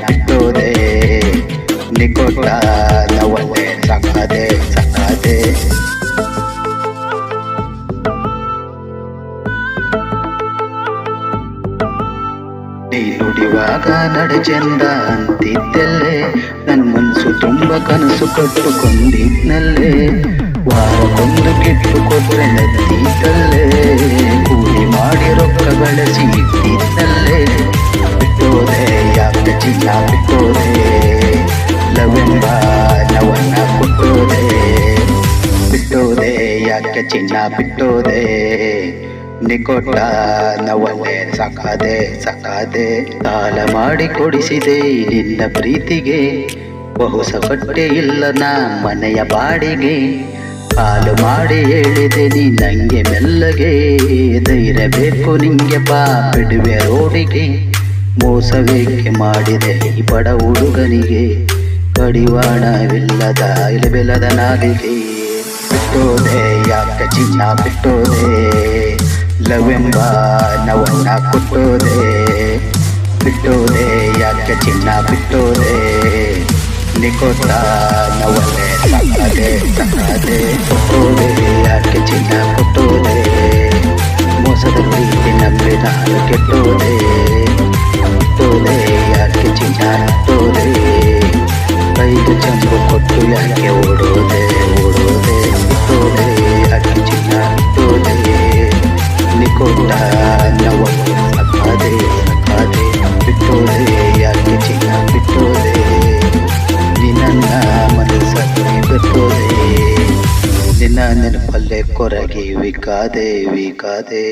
ಬಿಟ್ಟೋದೆ ನಿಕೋಟ ನವಲೆ ಸಾಕಾದೆ ಸಾಕಾದೆ ನೀ ನುಡಿವಾಗ ನಡೆ ಚಂದ ಅಂತಿದ್ದಲ್ಲೇ ನನ್ನ ಮನಸ್ಸು ತುಂಬ ಕನಸು ಕಟ್ಟುಕೊಂಡಿದ್ನಲ್ಲೇ. ವಾರಕ್ಕೊಂದು ಕೆಟ್ಟು ಕೊಟ್ಟರೆ ನತ್ತಿದ್ದಲ್ಲೇ ಬಿಟ್ಟೋದೆ ಲವೆಂಬ ನವನ್ನ ಬಿಟ್ಟೋದೆ ಯಾಕೆ ಚಿನ್ನ ಬಿಟ್ಟೋದೆ ನಿಕೊಟ್ಟ ನವನ್ನೇ ಸಾಕಾದೆ ಸಾಕಾದೆ ಸಾಲ ಮಾಡಿ ಕೊಡಿಸಿದೆ ನಿನ್ನ ಪ್ರೀತಿಗೆ ಬಹು ಸಪಟ್ಟೆ ಇಲ್ಲ ನಾ ಮನೆಯ ಬಾಡಿಗೆ ಹಾಲು ಮಾಡಿ ಹೇಳಿದೆ ನೀ ನಂಗೆ ಮೆಲ್ಲಗೆ ಧೈರ್ಯ ಬೇಕು ನಿಂಗೆ ಬಾ ಬಿಡುವೆ ರೋಡಿಗೆ ಮೋಸವೇಕೆ ಮಾಡಿದೆ? ಈ ಬಡ ಹುಡುಗನಿಗೆ ಕಡಿವಾಣವಿಲ್ಲದ, ಇಲಬೆಲ್ಲದ ನಾಲಿಗೆ ಬಿಟ್ಟೋದೆ, ಯಾಕೆ ಚಿನ್ನ ಬಿಟ್ಟೋದೆ? ಲವೆಂಬ ನವನ್ನ ಕೊಟ್ಟೋದೆ, ಬಿಟ್ಟೋದೆ, ಯಾಕೆ ಚಿನ್ನ ಬಿಟ್ಟೋದೆ? ನಿಕೋತ ನವನ್ನೇ ಸಾಕಾದೆ ಸಾಕಾದೆ ಕೊಟ್ಟೋದೆ, ಯಾಕೆ ಚಿನ್ನ ಕೊಟ್ಟೋದೆ? ಮೋಸದ ಪ್ರೀತಿ ನಂಬಿ ನಾನು ಕೆಟ್ಟೋದೆ. ಬಿಟ್ಟೋದೆ ಯಾಕೆ ಚಿನ್ನ ಬಿಟ್ಟೋದೆ ಕೈಗೆ ಚಂಬು ಕೊಟ್ಟು ಯಾಕೆ ಓಡೋದೆ ಓಡೋದೆ ಬಿಟ್ಟೋದೆ ಯಾಕೆ ಚಿನ್ನ ಬಿಟ್ಟೋದೆ ನಿಕೊಟ್ಟ ನವನ್ನೇ ಸಾಕಾದೆ ಸಾಕಾದೆ ಬಿಟ್ಟೋದೆ ಯಾಕೆ ಚಿನ್ನ ಬಿಟ್ಟೋದೆ ನಿನ್ನ ಮನಸ್ಸಲ್ಲಿ ಬಿಟ್ಟೋದೆ ನಿನ್ನ ನೆನಪಲ್ಲೇ ಕೊರಗಿ ವಿಕಾದೆ ವಿಕಾದೆ